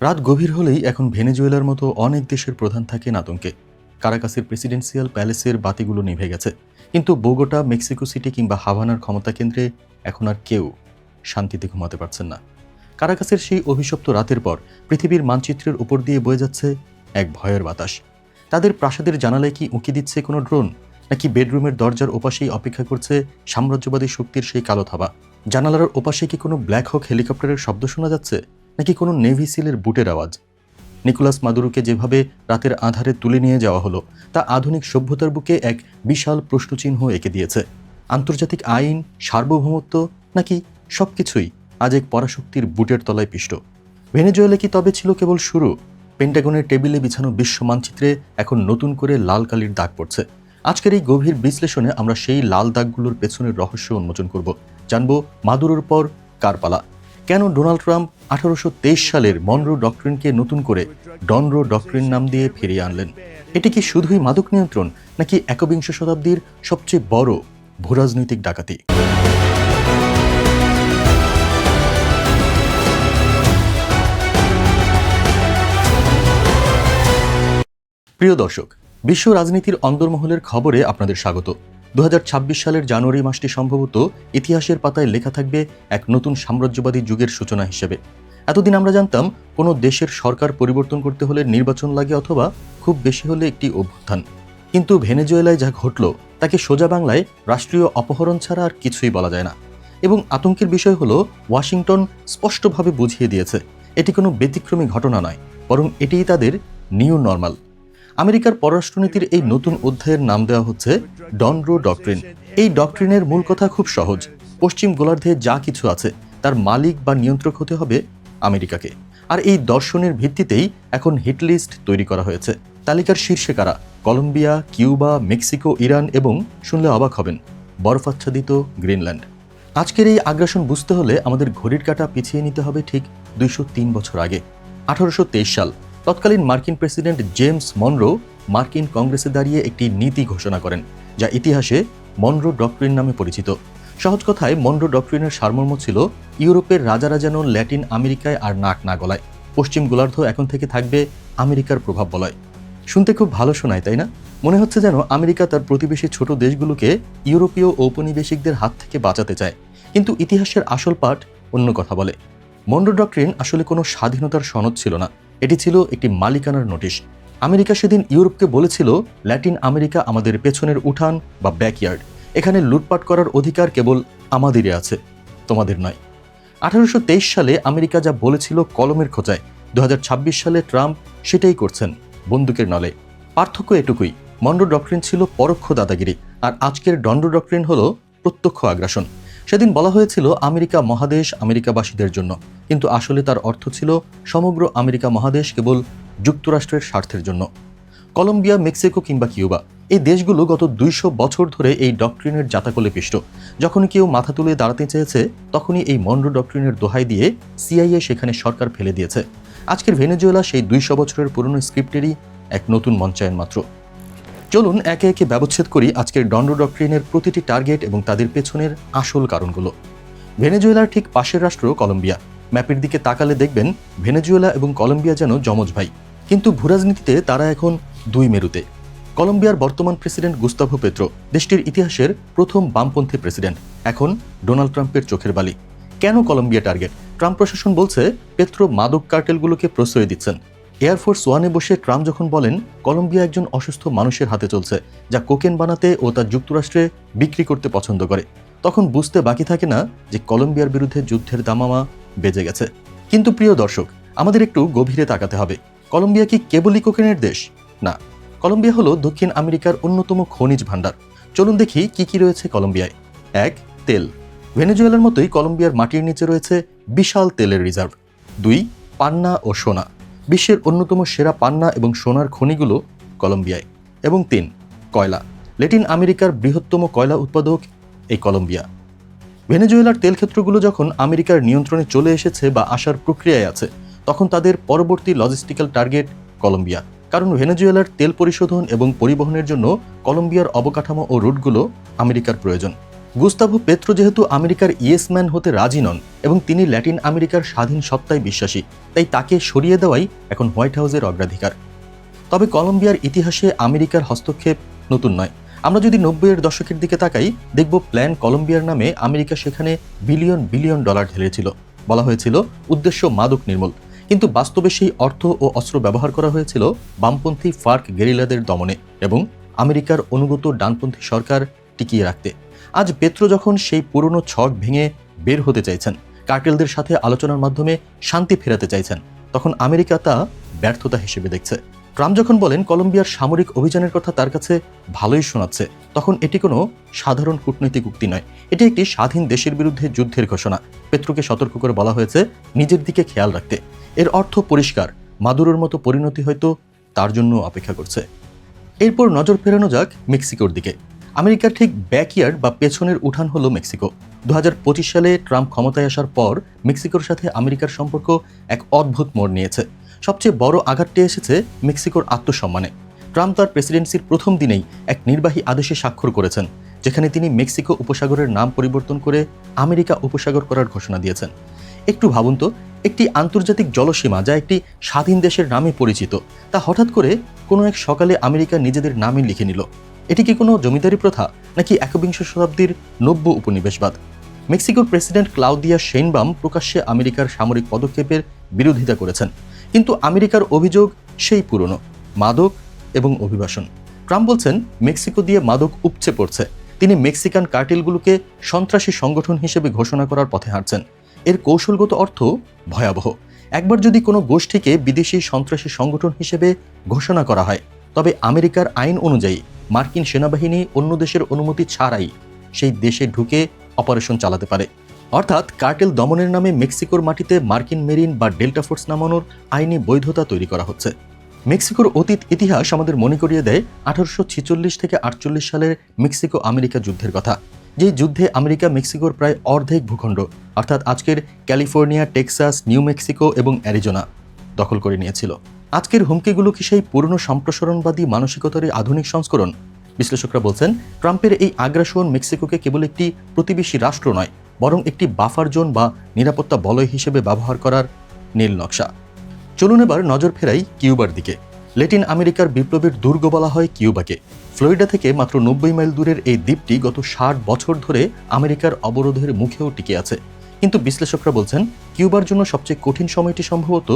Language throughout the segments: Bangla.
রাত গভীর হলেই এখন ভেনেজুয়েলার মতো অনেক দেশের প্রধান থাকেন আতঙ্কে। কারাকাসের প্রেসিডেন্সিয়াল প্যালেসের বাতিগুলো নিভে গেছে। কিন্তু বোগোটা, মেক্সিকো সিটি কিংবা হাভানার ক্ষমতা কেন্দ্রে এখন আর কেউ শান্তিতে ঘুমাতে পারছেন না। কারাকাসের সেই অভিশপ্ত রাতের পর পৃথিবীর মানচিত্রের উপর দিয়ে বয়ে যাচ্ছে এক ভয়ের বাতাস। তাদের প্রাসাদের জানালায় কি উঁকি দিচ্ছে কোনো ড্রোন? নাকি বেডরুমের দরজার ওপাশেই অপেক্ষা করছে সাম্রাজ্যবাদী শক্তির সেই কালো থাবা? জানালার ওপাশে কি কোনো ব্ল্যাক হক হেলিকপ্টারের শব্দ শোনা যাচ্ছে? নাকি কোনো নেভি সিলের বুটের আওয়াজ? নিকোলাস মাদুরোকে যেভাবে রাতের আধারে তুলে নিয়ে যাওয়া হলো, তা আধুনিক সভ্যতার বুকে এক বিশাল প্রশ্নচিহ্ন এঁকে দিয়েছে। আন্তর্জাতিক আইন, সার্বভৌমত্ব নাকি সব কিছুই আজ এক পরাশক্তির বুটের তলায় পিষ্ট? ভেনেজুয়েলা কি তবে ছিল কেবল শুরু? পেন্টাগনের টেবিলে বিছানো বিশ্ব মানচিত্রে এখন নতুন করে লাল কালির দাগ পড়ছে। আজকের এই গভীর বিশ্লেষণে আমরা সেই লাল দাগগুলোর পেছনের রহস্য উন্মোচন করব। জানব মাদুরোর পর কার পালা কেন ডোনাল্ড ট্রাম্প আঠারোশ তেইশ সালের মনরো ডক্ট্রিনকে নতুন করে ডনরো ডক্ট্রিন নাম দিয়ে ফিরিয়ে আনলেন? এটি কি শুধুই মাদক নিয়ন্ত্রণ, নাকি একবিংশ শতাব্দীর সবচেয়ে বড় ভূরাজনৈতিক ডাকাতি? প্রিয় দর্শক, বিশ্ব রাজনীতির অন্দরমহলের খবরে আপনাদের স্বাগত। দু হাজার ছাব্বিশ সালের জানুয়ারি মাসটি সম্ভবত ইতিহাসের পাতায় লেখা থাকবে এক নতুন সাম্রাজ্যবাদী যুগের সূচনা হিসেবে। এতদিন আমরা জানতাম কোনো দেশের সরকার পরিবর্তন করতে হলে নির্বাচন লাগে অথবা খুব বেশি হলে একটি অভ্যুত্থান। কিন্তু ভেনেজুয়েলায় যা ঘটল, তাকে সোজা বাংলায় রাষ্ট্রীয় অপহরণ ছাড়া আর কিছুই বলা যায় না। এবং আতঙ্কের বিষয় হলো, ওয়াশিংটন স্পষ্টভাবে বুঝিয়ে দিয়েছে, এটি কোনো ব্যতিক্রমী ঘটনা নয়, বরং এটিই তাদের নিউ নর্মাল। আমেরিকার পররাষ্ট্রনীতির এই নতুন অধ্যায়ের নাম দেওয়া হচ্ছে ডনরো ডক্ট্রিন। এই ডক্ট্রিনের মূল কথা খুব সহজ। পশ্চিম গোলার্ধে যা কিছু আছে, তার মালিক বা নিয়ন্ত্রক হতে হবে আমেরিকাকে। আর এই দর্শনের ভিত্তিতেই এখন হিটলিস্ট তৈরি করা হয়েছে। তালিকার শীর্ষে কারা? কলম্বিয়া, কিউবা, মেক্সিকো, ইরান এবং, শুনলে অবাক হবেন, বরফাচ্ছাদিত গ্রিনল্যান্ড। আজকের এই আগ্রাসন বুঝতে হলে আমাদের ঘড়ির কাঁটা পিছিয়ে নিতে হবে ঠিক দুইশো তিন বছর আগে, আঠারোশো তেইশ সাল। তৎকালীন মার্কিন প্রেসিডেন্ট জেমস মনরো মার্কিন কংগ্রেসে দাঁড়িয়ে একটি নীতি ঘোষণা করেন, যা ইতিহাসে মনরো ডক্ট্রিন নামে পরিচিত। সহজ কথায়, মনরো ডক্ট্রিনের সারমর্ম ছিল ইউরোপের রাজারা যেন ল্যাটিন আমেরিকায় আর নাক না গলায়, পশ্চিম গোলার্ধ এখন থেকে থাকবে আমেরিকার প্রভাব বলয়। শুনতে খুব ভালো শোনায়, তাই না? মনে হচ্ছে যেন আমেরিকা তার প্রতিবেশী ছোট দেশগুলোকে ইউরোপীয় ঔপনিবেশিকদের হাত থেকে বাঁচাতে চায়। কিন্তু ইতিহাসের আসল পাঠ অন্য কথা বলে। মন্ডো ডক্ট্রিন আসলে কোনো স্বাধীনতার সনদ ছিল না। এটি ছিল একটি মালিকানার নোটিশ। আমেরিকা সেদিন ইউরোপকে বলেছিল, ল্যাটিন আমেরিকা আমাদের পেছনের উঠান বা ব্যাকইয়ার্ড। এখানে লুটপাট করার অধিকার কেবল আমাদেরই আছে, তোমাদের নয়। আঠারোশো সালে আমেরিকা যা বলেছিল কলমের খোঁচায় দু সালে ট্রাম্প সেটাই করছেন, বন্দুকের নলে। পার্থক্য এটুকুই মন্ডো ডক্ট্রিন ছিল পরোক্ষ দাদাগিরি, আর আজকের দণ্ড ডক্ট্রিন হলো প্রত্যক্ষ আগ্রাসন। সেদিন বলা হয়েছিল, আমেরিকা মহাদেশ আমেরিকাবাসীদের জন্য। কিন্তু আসলে তার অর্থ ছিল, সমগ্র আমেরিকা মহাদেশ কেবল যুক্তরাষ্ট্রের স্বার্থের জন্য। কলম্বিয়া, মেক্সিকো কিংবা কিউবা, এই দেশগুলো গত দুইশো বছর ধরে এই ডক্ট্রিনের জাতাকলে পিষ্ট। যখন কেউ মাথা তুলে দাঁড়াতে চেয়েছে, তখনই এই মন্ডো ডক্ট্রিনের দোহাই দিয়ে সিআইএ সেখানে সরকার ফেলে দিয়েছে। আজকের ভেনেজুয়েলা সেই দুইশো বছরের পুরনো স্ক্রিপ্টেরই এক নতুন মঞ্চায়ন মাত্র। চলুন একে একে ব্যবচ্ছেদ করি আজকের ডন্ডো ডক্ট্রিনের প্রতিটি টার্গেট এবং তাদের পেছনের আসল কারণগুলো। ভেনেজুয়েলার ঠিক পাশের রাষ্ট্র কলম্বিয়া। ম্যাপের দিকে তাকালে দেখবেন ভেনেজুয়েলা এবং কলম্বিয়া যেন যমজ ভাই। কিন্তু ভূরাজনীতিতে তারা এখন দুই মেরুতে। কলম্বিয়ার বর্তমান প্রেসিডেন্ট গুস্তাভো পেত্রো, দেশটির ইতিহাসের প্রথম বামপন্থী প্রেসিডেন্ট। এখন ডোনাল্ড ট্রাম্পের চোখের বালি। কেন কলম্বিয়া টার্গেট? ট্রাম্প প্রশাসন বলছে, পেত্রো মাদক কার্টেলগুলোকে প্রশ্রয় দিচ্ছেন। এয়ারফোর্স ওয়ানে বসে ট্রাম্প যখন বলেন, কলম্বিয়া একজন অসুস্থ মানুষের হাতে চলছে, যা কোকেন বানাতে ও তা যুক্তরাষ্ট্রে বিক্রি করতে পছন্দ করে। তখন বুঝতে বাকি থাকে না যে কলম্বিয়ার বিরুদ্ধে যুদ্ধের দামামা বেজে গেছে। কিন্তু প্রিয় দর্শক, আমাদের একটু গভীরে তাকাতে হবে। কলম্বিয়া কি কেবলই কোকেনের দেশ? না। কলম্বিয়া হলো দক্ষিণ আমেরিকার অন্যতম খনিজ ভাণ্ডার। চলুন দেখি কি কি রয়েছে কলম্বিয়ায়। এক, তেল। ভেনেজুয়েলার মতোই কলম্বিয়ার মাটির নিচে রয়েছে বিশাল তেলের রিজার্ভ। দুই, পান্না ও সোনা। বিশ্বের অন্যতম সেরা পান্না এবং সোনার খনিগুলো কলম্বিয়ায়। এবং তিন, কয়লা। ল্যাটিন আমেরিকার বৃহত্তম কয়লা উৎপাদক এই কলম্বিয়া। ভেনেজুয়েলার তেল ক্ষেত্রগুলো যখন আমেরিকার নিয়ন্ত্রণে চলে এসেছে বা আসার প্রক্রিয়ায় আছে, তখন তাদের পরবর্তী লজিস্টিক্যাল টার্গেট কলম্বিয়া। কারণ ভেনেজুয়েলার তেল পরিশোধন এবং পরিবহনের জন্য কলম্বিয়ার অবকাঠামো ও রুটগুলো আমেরিকার প্রয়োজন। গুস্তাভো পেত্রো যেহেতু আমেরিকার ইয়েসম্যান হতে রাজি নন এবং তিনি ল্যাটিন আমেরিকার স্বাধীন সত্তায় বিশ্বাসী, তাই তাকে সরিয়ে দেওয়াই এখন হোয়াইট হাউসের অগ্রাধিকার। তবে কলম্বিয়ার ইতিহাসে আমেরিকার হস্তক্ষেপ নতুন নয়। আমরা যদি নব্বইয়ের দশকের দিকে তাকাই, দেখব প্ল্যান কলম্বিয়ার নামে আমেরিকা সেখানে বিলিয়ন বিলিয়ন ডলার ঢেলেছিল। বলা হয়েছিল, উদ্দেশ্য মাদক নির্মূল। কিন্তু বাস্তবে সেই অর্থ ও অস্ত্র ব্যবহার করা হয়েছিল বামপন্থী ফার্ক গেরিলাদের দমনে এবং আমেরিকার অনুগত ডানপন্থী সরকার টিকিয়ে রাখতে। আজ পেত্রো যখন সেই পুরনো ছক ভেঙে বের হতে চাইছেন কার্টেলদের সাথে আলোচনার মাধ্যমে শান্তি ফেরাতে চাইছেন, তখন আমেরিকা তা ব্যর্থতা হিসেবে দেখছে। ট্রাম্প যখন বলেন কলম্বিয়ার সামরিক অভিযানের কথা তার কাছে ভালোই শোনাচ্ছে, তখন এটি কোনো সাধারণ কূটনৈতিক উক্তি নয়। এটি একটি স্বাধীন দেশের বিরুদ্ধে যুদ্ধের ঘোষণা। পেত্রোকে সতর্ক করে বলা হয়েছে নিজের দিকে খেয়াল রাখতে। এর অর্থ পরিষ্কার, মাদুরোর মতো পরিণতি হয়তো তার জন্য অপেক্ষা করছে। এরপর নজর ফেরানো যাক মেক্সিকোর দিকে। আমেরিকার ঠিক ব্যাকইয়ার্ড বা পেছনের উঠান হলো মেক্সিকো। দু হাজার পঁচিশ সালে ট্রাম্প ক্ষমতায় আসার পর মেক্সিকোর সাথে আমেরিকার সম্পর্ক এক অদ্ভুত মোড় নিয়েছে। সবচেয়ে বড় আঘাতটি এসেছে মেক্সিকোর আত্মসম্মানে। ট্রাম্প তার প্রেসিডেন্সির প্রথম দিনেই এক নির্বাহী আদেশে স্বাক্ষর করেছেন, যেখানে তিনি মেক্সিকো উপসাগরের নাম পরিবর্তন করে আমেরিকা উপসাগর করার ঘোষণা দিয়েছেন। একটু ভাবুন তো, একটি আন্তর্জাতিক জলসীমা যা একটি স্বাধীন দেশের নামে পরিচিত, তা হঠাৎ করে কোনো এক সকালে আমেরিকা নিজেদের নামে লিখে নিল। এটি কি কোনো জমিদারি প্রথা, নাকি একবিংশ শতাব্দীর নব্য উপনিবেশবাদ? মেক্সিকোর প্রেসিডেন্ট ক্লাউদিয়া শেইনবাম প্রকাশ্যে আমেরিকার সামরিক পদক্ষেপের বিরোধিতা করেছেন। কিন্তু আমেরিকার অভিযোগ সেই পুরনো, মাদক এবং অভিবাসন। ট্রাম্প বলছেন, মেক্সিকো দিয়ে মাদক উপচে পড়ছে। তিনি মেক্সিকান কার্টেলগুলোকে সন্ত্রাসী সংগঠন হিসেবে ঘোষণা করার পথে হাঁটছেন। এর কৌশলগত অর্থ ভয়াবহ। একবার যদি কোনো গোষ্ঠীকে বিদেশি সন্ত্রাসী সংগঠন হিসেবে ঘোষণা করা হয়, তবে আমেরিকার আইন অনুযায়ী মার্কিন সেনাবাহিনী অন্য দেশের অনুমতি ছাড়াই সেই দেশে ঢুকে অপারেশন চালাতে পারে। অর্থাৎ কার্টেল দমনের নামে মেক্সিকোর মাটিতে মার্কিন মেরিন বা ডেল্টা ফোর্স নামানোর আইনি বৈধতা তৈরি করা হচ্ছে। মেক্সিকোর অতীত ইতিহাস আমাদের মনে করিয়ে দেয় আঠারোশো ছেচল্লিশ থেকে আটচল্লিশ সালের মেক্সিকো আমেরিকা যুদ্ধের কথা। যেই যুদ্ধে আমেরিকা মেক্সিকোর প্রায় অর্ধেক ভূখণ্ড, অর্থাৎ আজকের ক্যালিফোর্নিয়া, টেক্সাস, নিউ মেক্সিকো এবং অ্যারিজোনা দখল করে নিয়েছিল। আজকের হুমকিগুলো কি সেই পুরনো সম্প্রসারণবাদী মানসিকতারই আধুনিক সংস্করণ? বিশ্লেষকরা বলছেন, ট্রাম্পের এই আগ্রাসন মেক্সিকোকে কেবল একটি প্রতিবেশী রাষ্ট্র নয়, বরং একটি বাফার জোন বা নিরাপত্তা বলয় হিসেবে ব্যবহার করার নীল নকশা। চলুন এবার নজর ফেরাই কিউবার দিকে। ল্যাটিন আমেরিকার বিপ্লবের দুর্গ বলা হয় কিউবাকে। ফ্লোরিডা থেকে মাত্র নব্বই মাইল দূরের এই দ্বীপটি গত ষাট বছর ধরে আমেরিকার অবরোধের মুখেও টিকে আছে। কিন্তু বিশ্লেষকরা বলছেন, কিউবার জন্য সবচেয়ে কঠিন সময়টি সম্ভবত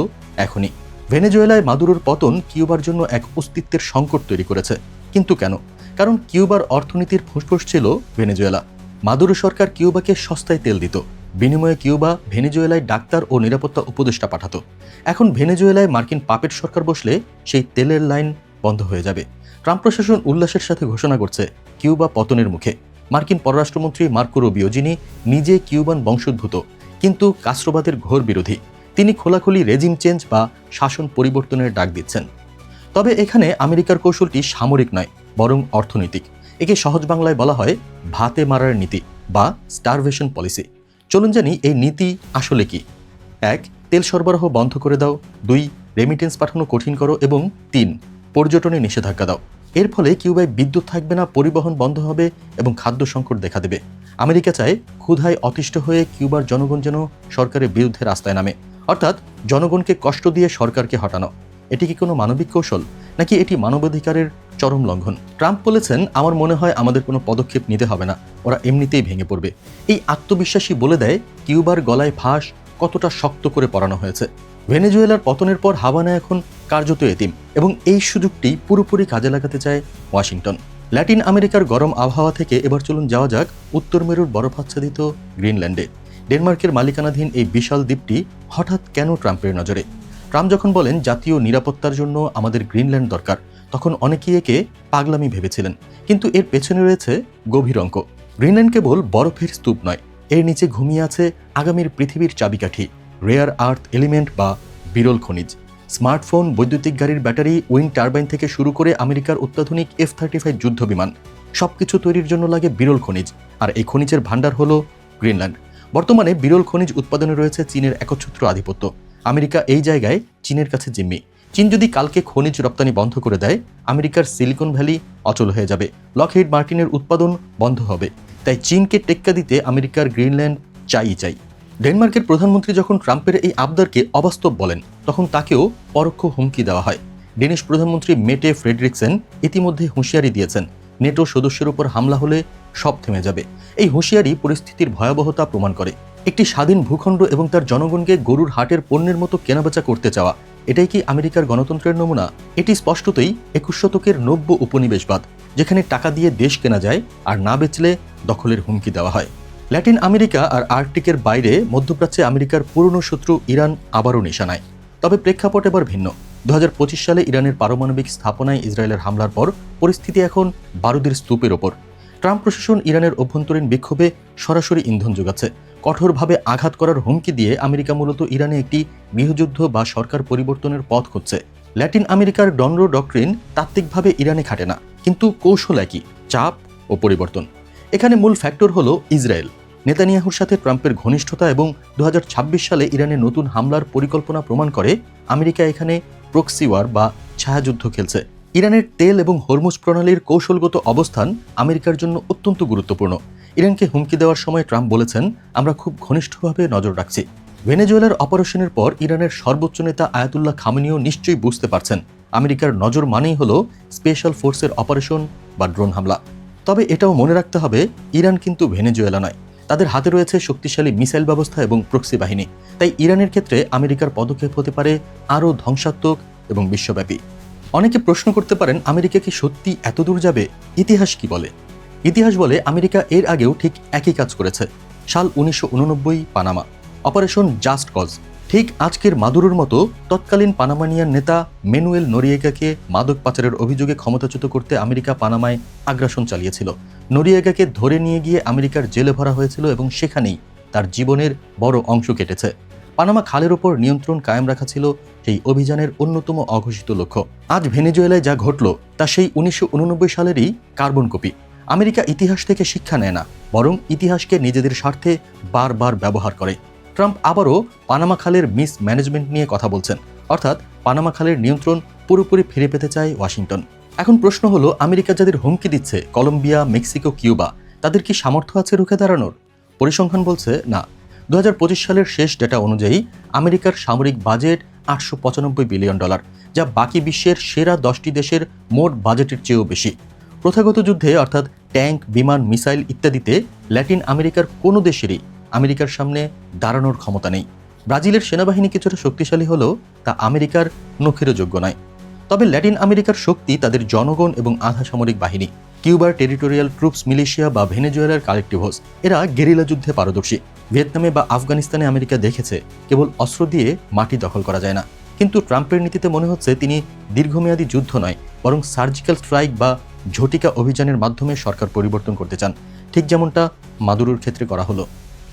এখনই। ভেনেজুয়েলায় মাদুরোর পতন কিউবার জন্য এক অস্তিত্বের সংকট তৈরি করেছে। কিন্তু কেন? কারণ কিউবার অর্থনীতির ফুসফুস ছিল ভেনেজুয়েলা। মাদুরো সরকার কিউবাকে সস্তায় তেল দিত। বিনিময়ে কিউবা ভেনেজুয়েলায় ডাক্তার ও নিরাপত্তা উপদেষ্টা পাঠাতো। এখন ভেনেজুয়েলায় মার্কিন পাপেট সরকার বসলে সেই তেলের লাইন বন্ধ হয়ে যাবে। ট্রাম্প প্রশাসন উল্লাসের সাথে ঘোষণা করছে কিউবা পতনের মুখে। মার্কিন পররাষ্ট্রমন্ত্রী মার্কো রুবিও, যিনি নিজে কিউবান বংশোদ্ভূত, কিন্তু কাস্ট্রোবাদের ঘোর বিরোধী। তিনি খোলাখুলি রেজিম চেঞ্জ বা শাসন পরিবর্তনের ডাক দিচ্ছেন। তবে এখানে আমেরিকার কৌশলটি সামরিক নয়, বরং অর্থনৈতিক। একে সহজ বাংলায় বলা হয় ভাতে মারার নীতি বা স্টারভেশন পলিসি। চলুন জানি এই নীতি আসলে কি। এক, তেল সরবরাহ বন্ধ করে দাও। দুই রেমিটেন্স পাঠানো কঠিন করো। এবং তিন, পর্যটনে নিষেধাজ্ঞা দাও। এর ফলে কিউবায় বিদ্যুৎ থাকবে না, পরিবহন বন্ধ হবে এবং খাদ্য সংকট দেখা দেবে। আমেরিকা চায় ক্ষুধায় অতিষ্ঠ হয়ে কিউবার জনগণ যেন সরকারের বিরুদ্ধে রাস্তায় নামে। অর্থাৎ জনগণকে কষ্ট দিয়ে সরকারকে হটানো। এটি কি কোনো মানবিক কৌশল? নাকি এটি মানবাধিকারের চরম লঙ্ঘন? ট্রাম্প বলেছেন, আমার মনে হয় আমাদের কোনো পদক্ষেপ নিতে হবে না। ওরা এমনিতেই ভেঙে পড়বে। এই আত্মবিশ্বাসী বলে দেয়, কিউবার গলায় ফাঁস কতটা শক্ত করে পড়ানো হয়েছে। ভেনেজুয়েলার পতনের পর হাভানা এখন কার্যত এতিম এবং এই সুযোগটি পুরোপুরি কাজে লাগাতে চায় ওয়াশিংটন। ল্যাটিন আমেরিকার গরম আবহাওয়া থেকে এবার চলুন যাওয়া যাক উত্তর মেরুর বরফাচ্ছাদিত গ্রিনল্যান্ডে। ডেনমার্কের মালিকানাধীন এই বিশাল দ্বীপটি হঠাৎ কেন ট্রাম্পের নজরে? ট্রাম্প যখন বলেন জাতীয় নিরাপত্তার জন্য আমাদের গ্রিনল্যান্ড দরকার, তখন অনেকেই একে পাগলামি ভেবেছিলেন। কিন্তু এর পেছনে রয়েছে গভীর অঙ্ক। গ্রিনল্যান্ড কেবল বরফের স্তূপ নয়, এর নিচে ঘুমিয়ে আছে আগামীর পৃথিবীর চাবিকাঠি রেয়ার আর্থ এলিমেন্ট বা বিরল খনিজ। স্মার্টফোন, বৈদ্যুতিক গাড়ির ব্যাটারি, উইন্ড টারবাইন থেকে শুরু করে আমেরিকার অত্যাধুনিক এফ থার্টি ফাইভ যুদ্ধ বিমান সবকিছু তৈরির জন্য লাগে বিরল খনিজ। আর এই খনিজের ভাণ্ডার হল গ্রিনল্যান্ড। বর্তমানে বিরল খনিজ উৎপাদনে রয়েছে চীনের একচ্ছত্র আধিপত্য। আমেরিকা এই জায়গায় চীনের কাছে জিম্মি। চীন যদি কালকে খনিজ রপ্তানি বন্ধ করে দেয়, আমেরিকার সিলিকন ভ্যালি অচল হয়ে যাবে। লকহিড মার্টিনের উৎপাদন বন্ধ হবে। তাই চীনকে টেক্কা দিতে আমেরিকার গ্রিনল্যান্ড চাই চাই। ডেনমার্কের প্রধানমন্ত্রী যখন ট্রাম্পের এই আবদারকে অবাস্তব বলেন, তখন তাকেও পরোক্ষ হুমকি দেওয়া হয়। ডেনিশ প্রধানমন্ত্রী মেটে ফ্রেডরিকসেন ইতিমধ্যে হুঁশিয়ারি দিয়েছেন নেটো সদস্যের উপর হামলা হলে সব থেমে যাবে। এই হুঁশিয়ারি পরিস্থিতির ভয়াবহতা প্রমাণ করে। একটি স্বাধীন ভূখণ্ড এবং তার জনগণকে গরুর হাটের পণ্যের মতো কেনাবেচা করতে চাওয়া, এটাই কি আমেরিকার গণতন্ত্রের নমুনা? এটি স্পষ্টতই একুশ শতকের নব্য উপনিবেশবাদ, যেখানে টাকা দিয়ে দেশ কেনা যায় আর না বেচলে দখলের হুমকি দেওয়া হয়। ল্যাটিন আমেরিকা আর আর্কটিকের বাইরে মধ্যপ্রাচ্যে আমেরিকার পুরনো শত্রু ইরান আবারও নিশানায়। তবে প্রেক্ষাপট এবার ভিন্ন। দু হাজার পঁচিশ সালে ইরানের পারমাণবিক স্থাপনায় ইসরায়েলের হামলার পর পরিস্থিতি এখন বারুদের স্তূপের ওপর। ট্রাম্প প্রশাসন ইরানের অভ্যন্তরীণ বিক্ষোভে সরাসরি ইন্ধন যোগাচ্ছে। কঠোরভাবে আঘাত করার হুমকি দিয়ে আমেরিকা মূলত ইরানে একটি গৃহযুদ্ধ বা সরকার পরিবর্তনের পথ খুঁজছে। ল্যাটিন আমেরিকার ডনরো ডক্ট্রিন তাত্ত্বিকভাবে ইরানে খাটে না, কিন্তু কৌশল একই, চাপ ও পরিবর্তন। এখানে মূল ফ্যাক্টর হল ইসরায়েল। নেতানিয়াহুর সাথে ট্রাম্পের ঘনিষ্ঠতা এবং দু হাজার ছাব্বিশ সালে ইরানে নতুন হামলার পরিকল্পনা প্রমাণ করে আমেরিকা এখানে প্রক্সি ওয়ার বা ছায়াযুদ্ধ খেলছে। ইরানের তেল এবং হরমুজ প্রণালীর কৌশলগত অবস্থান আমেরিকার জন্য অত্যন্ত গুরুত্বপূর্ণ। ইরানকে হুমকি দেওয়ার সময় ট্রাম্প বলেছেন, আমরা খুব ঘনিষ্ঠভাবে নজর রাখছি। ভেনেজুয়েলার অপারেশনের পর ইরানের সর্বোচ্চ নেতা আয়াতুল্লাহ খামেনিও নিশ্চয়ই বুঝতে পারছেন, আমেরিকার নজর মানেই হল স্পেশাল ফোর্সের অপারেশন বা ড্রোন হামলা। তবে এটাও মনে রাখতে হবে, ইরান কিন্তু ভেনেজুয়েলা নয়। তাদের হাতে রয়েছে শক্তিশালী মিসাইল ব্যবস্থা এবং প্রক্সি বাহিনী। তাই ইরানের ক্ষেত্রে আমেরিকার পদক্ষেপ হতে পারে আরও ধ্বংসাত্মক এবং বিশ্বব্যাপী। অনেকে প্রশ্ন করতে পারেন, আমেরিকা কি সত্যি এত দূর যাবে? ইতিহাস কি বলে? ইতিহাস বলে আমেরিকা এর আগেও ঠিক একই কাজ করেছে। সাল উনিশশো উননব্বই, পানামা। Operation just cause. ঠিক আজকের মাদুরোর মতো তৎকালীন পানামানিয়ান নেতা মেনুয়েল নরিয়েগাকে মাদক পাচারের অভিযোগে ক্ষমতাচ্যুত করতে আমেরিকা পানামায় আগ্রাসন চালিয়েছিল। নরিয়েগাকে ধরে নিয়ে গিয়ে আমেরিকার জেলে ভরা হয়েছিল এবং সেখানেই তার জীবনের বড় অংশ কেটেছে। পানামা খালের ওপর নিয়ন্ত্রণ কায়েম রাখা ছিল সেই অভিযানের অন্যতম অঘোষিত লক্ষ্য। আজ ভেনেজুয়েলায় যা ঘটল, তা সেই উনিশশো উননব্বই সালেরই কার্বন কপি। আমেরিকা ইতিহাস থেকে শিক্ষা নেয় না, বরং ইতিহাসকে নিজেদের স্বার্থে বারবার ব্যবহার করে। ট্রাম্প আবারও পানামা খালের মিস ম্যানেজমেন্ট নিয়ে কথা বলছেন। অর্থাৎ পানামা খালের নিয়ন্ত্রণ পুরোপুরি ফিরে পেতে চায় ওয়াশিংটন। এখন প্রশ্ন হলো, আমেরিকা যাদের হুমকি দিচ্ছে, কলম্বিয়া, মেক্সিকো, কিউবা, তাদের কি সামর্থ্য আছে রুখে দাঁড়ানোর? পরিসংখ্যান বলছে, না। দু হাজার পঁচিশ সালের শেষ ডেটা অনুযায়ী, আমেরিকার সামরিক বাজেট আটশো পঁচানব্বই বিলিয়ন ডলার, যা বাকি বিশ্বের সেরা দশটি দেশের মোট বাজেটের চেয়েও বেশি। প্রথাগত যুদ্ধে, অর্থাৎ ট্যাঙ্ক, বিমান, মিসাইল ইত্যাদিতে, ল্যাটিন আমেরিকার কোনো দেশেরই আমেরিকার সামনে দাঁড়ানোর ক্ষমতা নেই। ব্রাজিলের সেনাবাহিনী কিছুটা শক্তিশালী হলেও, তা আমেরিকার নখেরও যোগ্য নয়। তবে ল্যাটিন আমেরিকার শক্তি তাদের জনগণ এবং আধা সামরিক বাহিনী, কিউবার টেরিটোরিয়াল ট্রুপস মিলিশিয়া বা ভেনেজুয়েলার কালেক্টিভস এরা গেরিলা যুদ্ধে পারদর্শী। ভিয়েতনামে বা আফগানিস্তানে আমেরিকা দেখেছে, কেবল অস্ত্র দিয়ে মাটি দখল করা যায় না। কিন্তু ট্রাম্পের নীতিতে মনে হচ্ছে তিনি দীর্ঘমেয়াদী যুদ্ধ নয়, বরং সার্জিক্যাল স্ট্রাইক বা ঝটিকা অভিযানের মাধ্যমে সরকার পরিবর্তন করতে চান। ঠিক যেমনটা মাদুরোর ক্ষেত্রে করা হলো।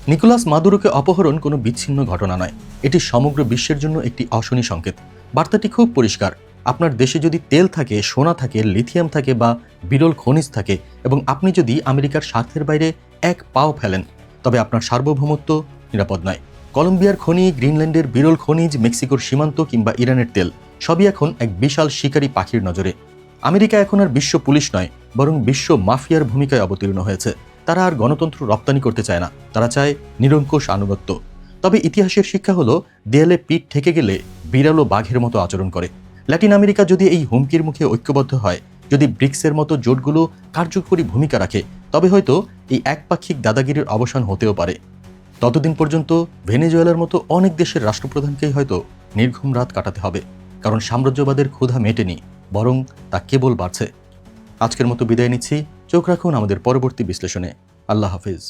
নিকোলাস মাদুরোকে অপহরণ কোনো বিচ্ছিন্ন ঘটনা নয়। এটি সমগ্র বিশ্বের জন্য একটি অশনি সংকেত। বার্তাটি খুব পরিষ্কার। আপনার দেশে যদি তেল থাকে, সোনা থাকে, লিথিয়াম থাকে বা বিরল খনিজ থাকে এবং আপনি যদি আমেরিকার স্বার্থের বাইরে এক পাও ফেলেন, তবে আপনার সার্বভৌমত্ব নিরাপদ নয়। কলম্বিয়ার খনি, গ্রিনল্যান্ডের বিরল খনিজ, মেক্সিকোর সীমান্ত কিংবা ইরানের তেল, সবই এখন এক বিশাল শিকারী পাখির নজরে। আমেরিকা এখন আর বিশ্ব পুলিশ নয়, বরং বিশ্ব মাফিয়ার ভূমিকায় অবতীর্ণ হয়েছে। তারা আর গণতন্ত্র রপ্তানি করতে চায় না, তারা চায় নিরঙ্কুশ আনুগত্য। তবে ইতিহাসের শিক্ষা হলো, দেয়ালে পিঠ ঠেকে গেলে বিড়ালও বাঘের মতো আচরণ করে। ল্যাটিন আমেরিকা যদি এই হুমকির মুখে ঐক্যবদ্ধ হয়, যদি ব্রিক্সের মতো জোটগুলো কার্যকরী ভূমিকা রাখে, তবে হয়তো এই একপাক্ষিক দাদাগিরির অবসান হতেও পারে। ততদিন পর্যন্ত ভেনেজুয়েলার মতো অনেক দেশের রাষ্ট্রপ্রধানকেই হয়তো নির্ঘুম রাত কাটাতে হবে, কারণ সাম্রাজ্যবাদের ক্ষুধা মেটেনি, বরং তা কেবল বাড়ছে। আজকের মতো বিদায় নিচ্ছি, চোখ রাখুন আমাদের পরবর্তী বিশ্লেষণে। আল্লাহ হাফিজ।